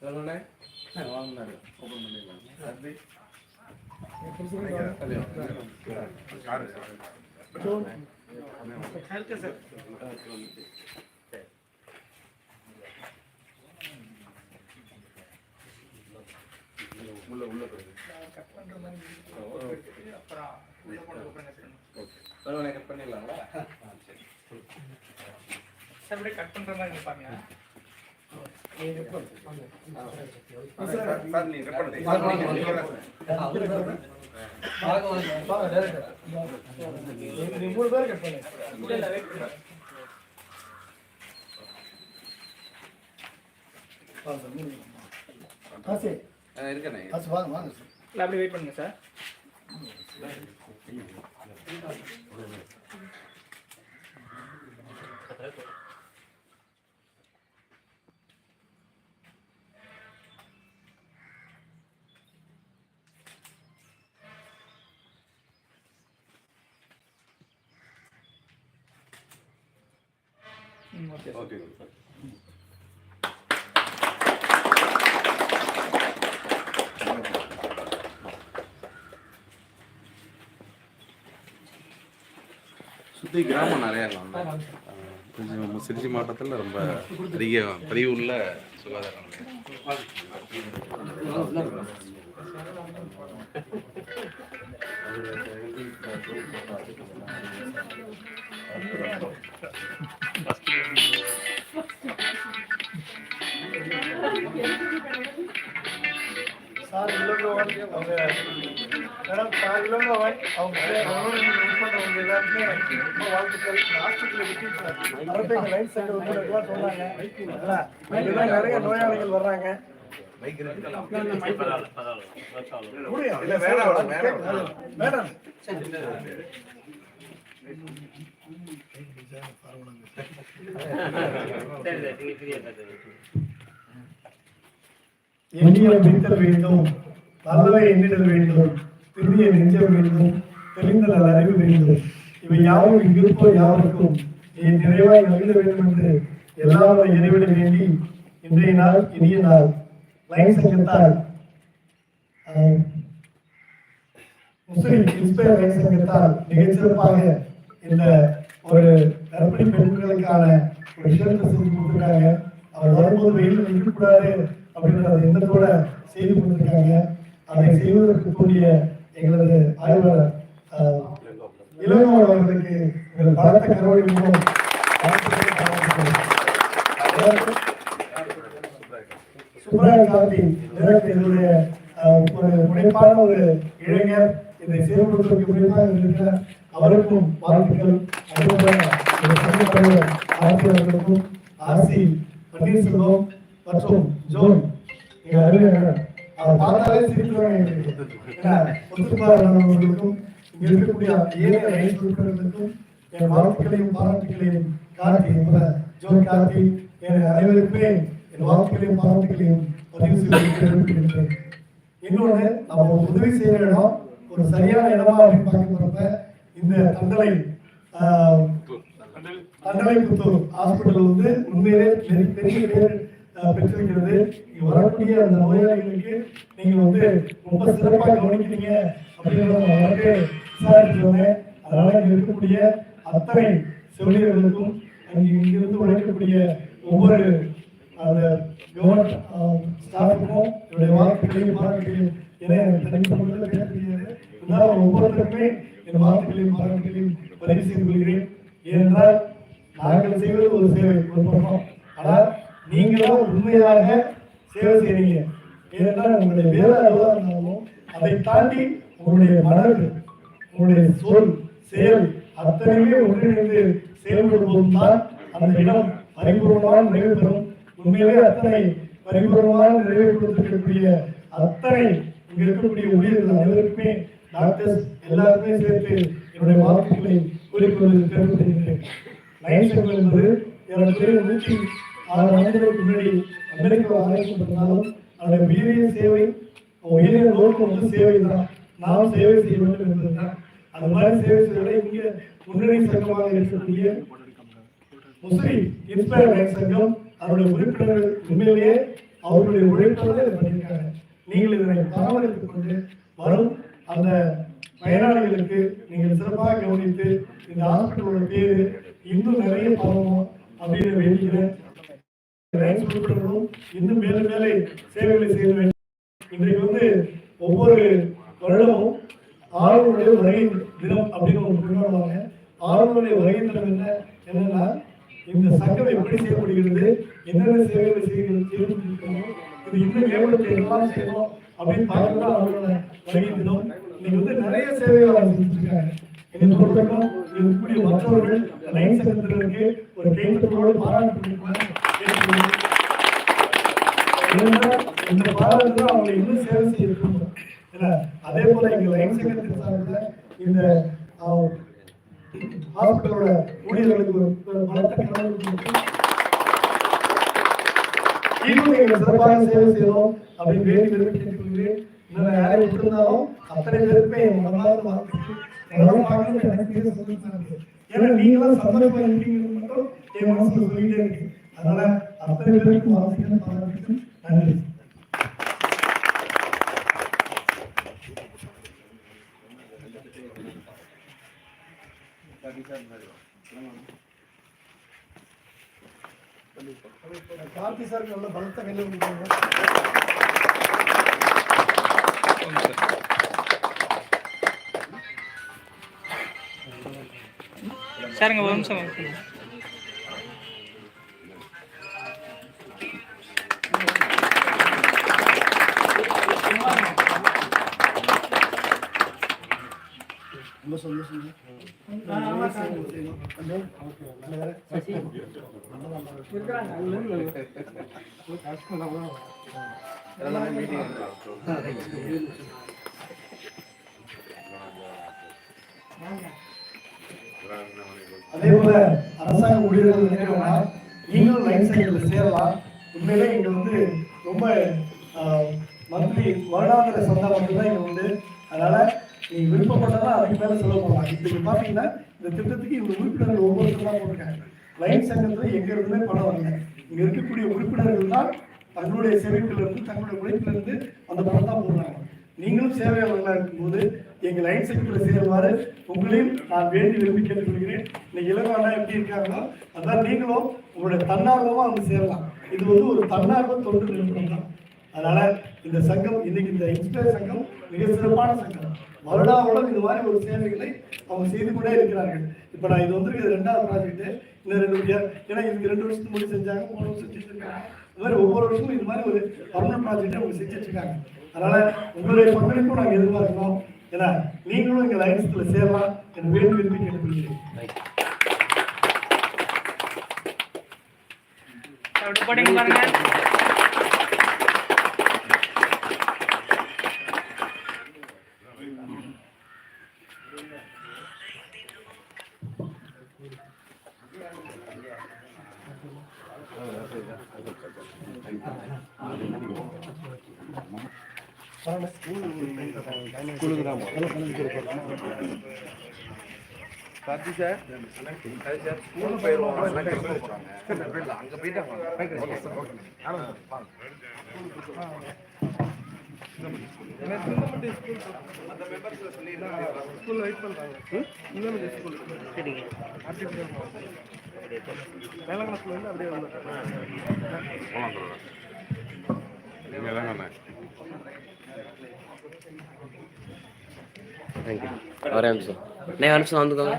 చదవండి వందన్నారు ఒక మంది అది உள்ள உள்ள சொல்லணே கட் பண்ணிடலாங்களா அப்புறம் அப்படியே கட் பண்ற மாதிரி இருப்பாங்க சார் சார் நீங்க கட் பண்ணுங்க மூணு பேர் கட் பண்ணு இல்ல இல்ல வெயிட் பண்ணுங்க காசு இருக்கண்ணே காசு வாங்க வாங்க இல்ல அப்படியே வெயிட் பண்ணுங்க சார் ஓகே சுற்றி கிராமம் நிறையா நம்ம திருச்சி மாவட்டத்தில் ரொம்ப அதிக பதிவு உள்ள சுகாதார நிலையம் அவங்க மேடம் சார் அவங்க அவரோட உட்பட்டவங்க எல்லாருமே ரொம்ப வாழ்த்துக்கள் ஹாஸ்பிட்டலில் விட்டு அரப்பைங்க லைன் சைடு சொன்னாங்க இதெல்லாம் நிறைய நோயாளிகள் வர்றாங்க முடியும். வேணாம், வேணாம். பிடித்தல் வேண்டும் நல்லவை எண்ணிடல் வேண்டும் திரும்பிய நெஞ்சம் வேண்டும் தெளிந்த நல்ல அறிவு வேண்டும். இவை யாவும் இங்கிருப்போ யாருக்கும் என் நிறைவாய் நல்க வேண்டும் என்று எல்லாம் இறைவிட வேண்டி இன்றைய நாள் இனிய நாள். லைன் சங்கத்தால். முஸ்லிம் இன்ஸ்பயர் லைன் சங்கத்தால் மிகச்சிறப்பாக இந்த ஒரு கர்ப்பிணி பெண்களுக்கான ஒரு விஷயத்தை செஞ்சு கொடுத்துருக்காங்க. அவர் வரும்போது வெயில் நிற்கக்கூடாது அப்படின்ற எண்ணத்தோட செய்து கொடுத்துருக்காங்க. அதை செய்வதற்கு கூடிய எங்களது ஆய்வாளர் ஆஹ், இளங்கோவன் அவர்களுக்கு எங்கள் பலத்த கரோடி மூலம் சுப்ராய காந்தி என்னுடைய ஒரு முனைப்பான ஒரு இளைஞர் இதை செயல்படுத்துவதற்கு முனைப்பாக இருக்கிற அவருக்கும் வாழ்த்துக்கள். ஆசிரியர்களுக்கும் ஆசி பன்னீர்செல்வம் மற்றும் ஜோன் எங்கள் அறிஞர்கள் பார்த்தாலே சிரிக்கிறாங்க அவர்களுக்கும் இங்க இருக்கக்கூடிய ஏழை ஐந்து என் வாழ்த்துக்களையும் பாராட்டுகளையும் காட்டி என்பத ஜோன் காட்டி என் அனைவருக்குமே என் வாழ்த்துக்களையும் பாராட்டுகளையும் பதிவு செய்து தெரிவிக்கின்றேன் இன்னொன்று நம்ம உதவி செய்யற இடம் ஒரு சரியான இடமா அப்படின்னு பார்க்க போறப்ப இந்த தண்டலை ஆஹ், தண்டலை புத்தூர் ஹாஸ்பிட்டல் வந்து உண்மையிலே பெரிய- பெரிய பெற்றிருக்கிறது. இங்க வரக்கூடிய அந்த நோயாளிகளுக்கு நீங்க வந்து ரொம்ப சிறப்பாக கவனிக்கிறீங்க அப்படிங்கிறத நான் வந்து விசாரிச்சுருவாங்க அதனால இங்க இருக்கக்கூடிய அத்தனை செவிலியர்களுக்கும் அங்கே இங்கிருந்து உழைக்கக்கூடிய ஒவ்வொரு அந்த கவர்மெண்ட் ஸ்டாஃபுக்கும் என்னுடைய வாழ்த்துக்களையும் பாராட்டுகளையும் ஏன்னா எனக்கு தனிப்பட்ட முறையில் பேச தெரியாது இருந்தாலும் ஒவ்வொருத்தருக்குமே என் வாழ்த்துக்களையும் பாராட்டுகளையும் பதிவு செய்து கொள்கிறேன். ஏனென்றால் நாங்கள் செய்வது ஒரு சேவை ஒரு பக்கம். ஆனால் நீங்களும் உண்மையாக சேவை செய்றீங்க ஏனென்றால் உங்களுடைய வேலை எதுவாக இருந்தாலும் அதை தாண்டி உங்களுடைய மனது உங்களுடைய சொல் செயல் அத்தனையுமே ஒன்றிணைந்து செயல்படும் போதுதான் அந்த இடம் பரிபூர்ணமான நிறைவு பெறும். உண்மையிலே அத்தனை பரிபூர்ணமான நிறைவு கொடுத்திருக்கக்கூடிய அத்தனை இங்க இருக்கக்கூடிய ஊழியர்கள் அனைவருக்குமே டாக்டர்ஸ் எல்லாருமே சேர்த்து என்னுடைய வாழ்த்துக்களை குறிப்பிடுவதில் பெருமைப்படுகிறேன் லயன்ஸ் சங்கம் என்பது ஏறக்குறைய நூற்றி ஆறு ஆண்டுகளுக்கு முன்னாடி அமெரிக்கா ஆரம்பிக்கப்பட்டதாலும் அதோட உயரிய சேவை உயரிய நோக்கம் வந்து சேவை தான் நாம் சேவை செய்ய வேண்டும் என்பதுதான். அந்த மாதிரி சேவை செய்வதை இங்கே முன்னணி சங்கமாக இருக்கக்கூடிய முஸ்லீம் இன்ஸ்பயர் லைன் சங்கம் அவருடைய உறுப்பினர்கள் உண்மையிலேயே அவர்களுடைய உழைப்போடு இதை பண்ணியிருக்காங்க நீங்கள் இதனை பராமரித்துக் கொண்டு வரும் அந்த பயனாளிகளுக்கு நீங்கள் சிறப்பாக கவனித்து இந்த ஹாஸ்பிட்டலோட பேரு இன்னும் நிறைய பரவும் அப்படின்னு வேண்டிக்கிறேன். இன்னும் மேலும் மேலே சேவைகளை செய்ய வேண்டும். இன்றைக்கு வந்து ஒவ்வொரு வருடமும் ஆளுநருடைய வருகை தினம் அப்படின்னு ஒன்று கொண்டாடுவாங்க. ஆளுநருடைய வருகை தினம் என்ன? என்னன்னா இந்த சங்கம் எப்படி செய்யப்படுகிறது என்னென்ன சேவைகளை செய்கிறது செய்யணும் இது இன்னும் மேம்படுத்த எல்லாம் செய்யணும் அப்படின்னு பார்க்கறது அவங்களோட வருகை தினம். இன்னைக்கு வந்து நிறைய சேவைகள் அவங்க செஞ்சிருக்காங்க என்னை பொறுத்தவரைக்கும் இது மற்றவர்கள் லைன் சங்கத்தினருக்கு ஒரு கைத்தட்டோடு பாராட்டு இந்த பாரதத்தில் அவங்க இன்னும் சேவை செய்ய அதே போல எங்க லைன் சங்கத்தின் சார்பில் இந்த ஹாஸ்பிட்டலோட ஊழியர்களுக்கு ஒரு ஒரு பலத்த இன்னும் எங்க சிறப்பாக சேவை செய்யணும் அப்படின்னு வேறு விரும்பி கேட்டுக்கொள்கிறேன். இன்னும் யாரை விட்டிருந்தாலும் அத்தனை பேருக்குமே என் மனமார்ந்த வாழ்த்துக்கள். எனக்கு இது ஏன்னா நீங்களாம் சந்தர்ப்பம் இருக்கீங்கிறது என் சொல்லிட்டே இருக்கு அதனால அத்தனை பேருக்கும் வாழ்த்துக்கள் பாராட்டுக்கள். நன்றி. கார்த்தி சார் நல்ல பலத்த கையில் கொடுத்தாங்க சாருங்க ஒரு நிமிஷம் ரொம்ப சந்தோஷம் அதே போல அரசாங்க ஊழியர்கள் நினைக்கிறோம்னா நீங்களும் லைன் சைக்கிள் சேரலாம் உண்மையிலே இங்க வந்து ரொம்ப மந்த்லி வருடாந்திர சந்தா மட்டும்தான் இங்க உண்டு அதனால நீங்க விருப்பப்பட்டதா அதுக்கு மேல செலவு பண்ணலாம் இப்ப நீங்க பாத்தீங்கன்னா இந்த திட்டத்துக்கு இவங்க உறுப்பினர்கள் ஒவ்வொருத்தரும் தான் போட்டிருக்காங்க. லைன் சங்கத்துல எங்க இருந்துமே பணம் வரல இங்க இருக்கக்கூடிய உறுப்பினர்கள் தான் தங்களுடைய சேவைகள் இருந்து தங்களுடைய உழைப்புல இருந்து அந்த பணம் தான் போடுறாங்க. நீங்களும் சேவையாளர்களாக இருக்கும்போது எங்கள் லைன் செக்டரில் சேருமாறு உங்களையும் நான் வேண்டி விரும்பி கேட்டுக்கொள்கிறேன். இன்னைக்கு இளவானா எப்படி இருக்காங்களோ அதான் நீங்களும் உங்களுடைய தன்னார்வமா வந்து சேரலாம். இது வந்து ஒரு தன்னார்வ தொண்டு நிறுவனம் தான். அதனால இந்த சங்கம் இன்னைக்கு இந்த இன்ஸ்பயர் சங்கம் மிக சிறப்பான சங்கம். வருடா வருடம் இது மாதிரி ஒரு சேவைகளை அவங்க செய்து கொண்டே இருக்கிறார்கள். இப்போ நான் இது வந்து இது ரெண்டாவது ப்ராஜெக்ட் இன்னும் ரெண்டு ஏன்னா இதுக்கு ரெண்டு வருஷத்துக்கு முன்னாடி செஞ்சாங்க மூணு வருஷம் செஞ்சிருக்காங்க இது மாதிரி ஒவ்வொரு வருஷமும் இது மாதிரி ஒரு பர்மனன்ட் ப்ராஜெக்டை அவங்க செஞ்சுட்டு இருக்காங்க அதனால உங்களுடைய பங்களிப்பும் நாங்கள் எதிர்பார்க்கிறோம். ஏன்னா நீங்களும் எங்கள் லைன்ஸ்ல சேரலாம் என்று வேண்டி விரும்பி கேட்டுக்கொள்கிறேன். பாருங்க சார் கார்த்தி சார் ஸ்கூலுக்கு போயிடுவோம் அங்கே போயிட்டாங்க ஸ்கூல்ல வெயிட் பண்றாங்க இன்னும் ஸ்கூல் சரிங்க இருந்து அப்படியே வந்துட்டேன். தாங்க தேங்க்யூ ஒரே நிமிஷம் நே ஒரு நிமிஷம் வந்துக்கோங்க.